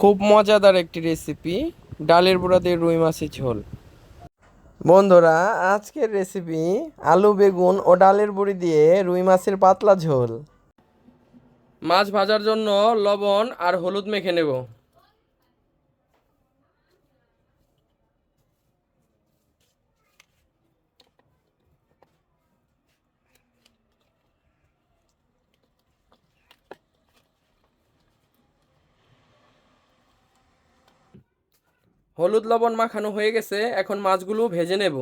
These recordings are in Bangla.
খুব মজাদার একটি রেসিপি ডালের বড়া দিয়ে রুই মাছের ঝোল। বন্ধুরা, আজকের রেসিপি আলু, বেগুন ও ডালের বুড়ি দিয়ে রুই মাছের পাতলা ঝোল। মাছ ভাজার জন্য লবণ আর হলুদ মেখে নেব। হলুদ লবণ মাখানো হয়ে গেছে, এখন মাছগুলো ভেজে নেব।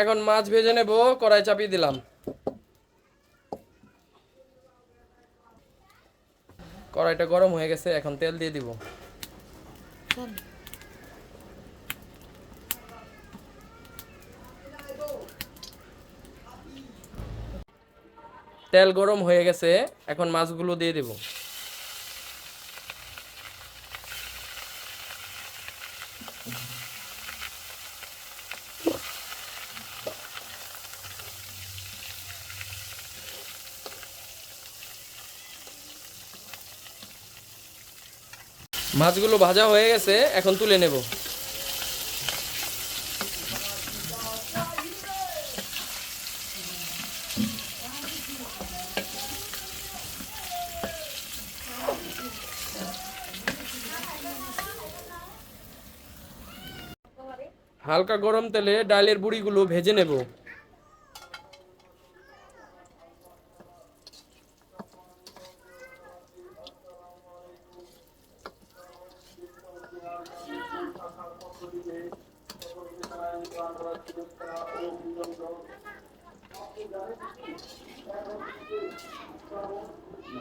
এখন মাছ ভেজে নেব, কড়াই চাপিয়ে দিলাম। কড়াইটা গরম হয়ে গেছে, এখন তেল দিয়ে দিব। তেল গরম হয়ে গেছে, এখন মাছগুলো দিয়ে দেব। মাছগুলো ভাজা হয়ে গেছে এখন তুলে নেব। হালকা গরম তেলে ডালের বুড়িগুলো ভেজে নেব।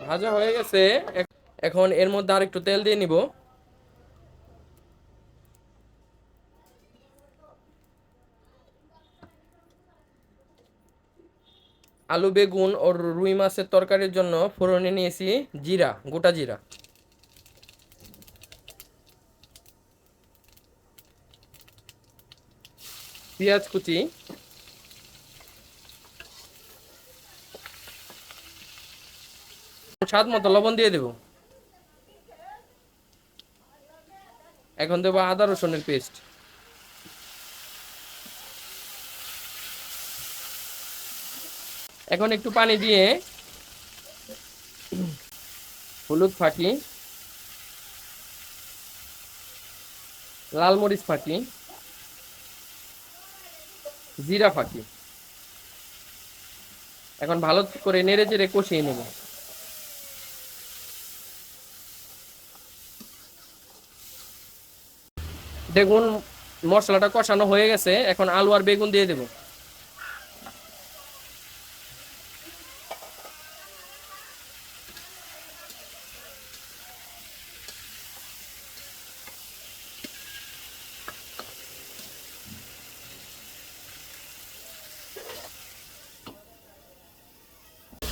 ভাজা হয়ে গেছে। এখন এর মধ্যে আর একটু তেল দিয়ে নিব। আলু, বেগুন ও রুই মাছের তরকারির জন্য ফোড়নে নিয়েছি জিরা, গোটা জিরা। পেঁয়াজ কুচি। স্বাদ মতো লবণ দিয়ে দেব। এখন দেবো আদা রসুনের পেস্ট। এখন একটু পানি দিয়ে হলুদ ফাঁকি লাল মরিচ ফাঁকি জিরা ফাঁকি এখন ভালো করে নেড়ে চেড়ে কষিয়ে নেব। দেখুন, মশলাটা কষানো হয়ে গেছে। এখন আলু আর বেগুন দিয়ে দেবো।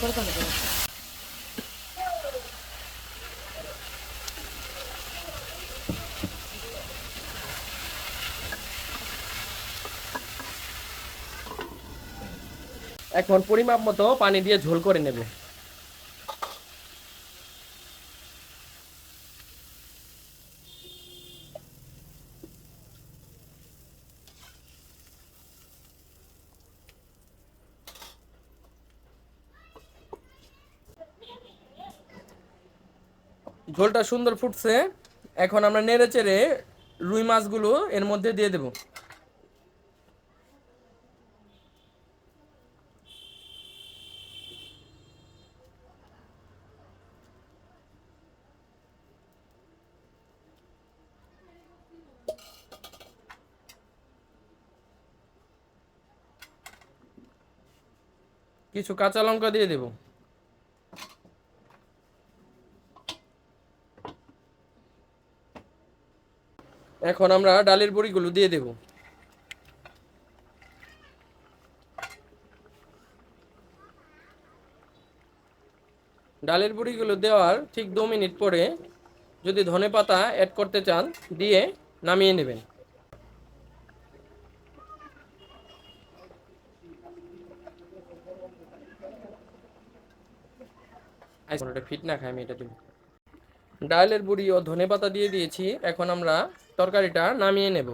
এখন পরিমাপ মতো পানি দিয়ে ঝোল করে নেব। ঝোলটা সুন্দর ফুটছে। এখন আমরা নেড়ে চেড়ে রুই মাছগুলো এর মধ্যে দিয়ে দেবো। কিছু কাঁচা লঙ্কা দিয়ে দেব। এখন আমরা ডালের বড়িগুলো দিয়ে দেব। ডালের বড়িগুলো দেওয়ার ঠিক দু মিনিট পরে যদি ধনে পাতা অ্যাড করতে চান, দিয়ে নামিয়ে নেবেন। ফিট না খাই আমি এটা দিব ডালের বড়ি ও ধনেপাতা দিয়ে দিয়েছি, এখন আমরা তরকারিটা নামিয়ে নেব।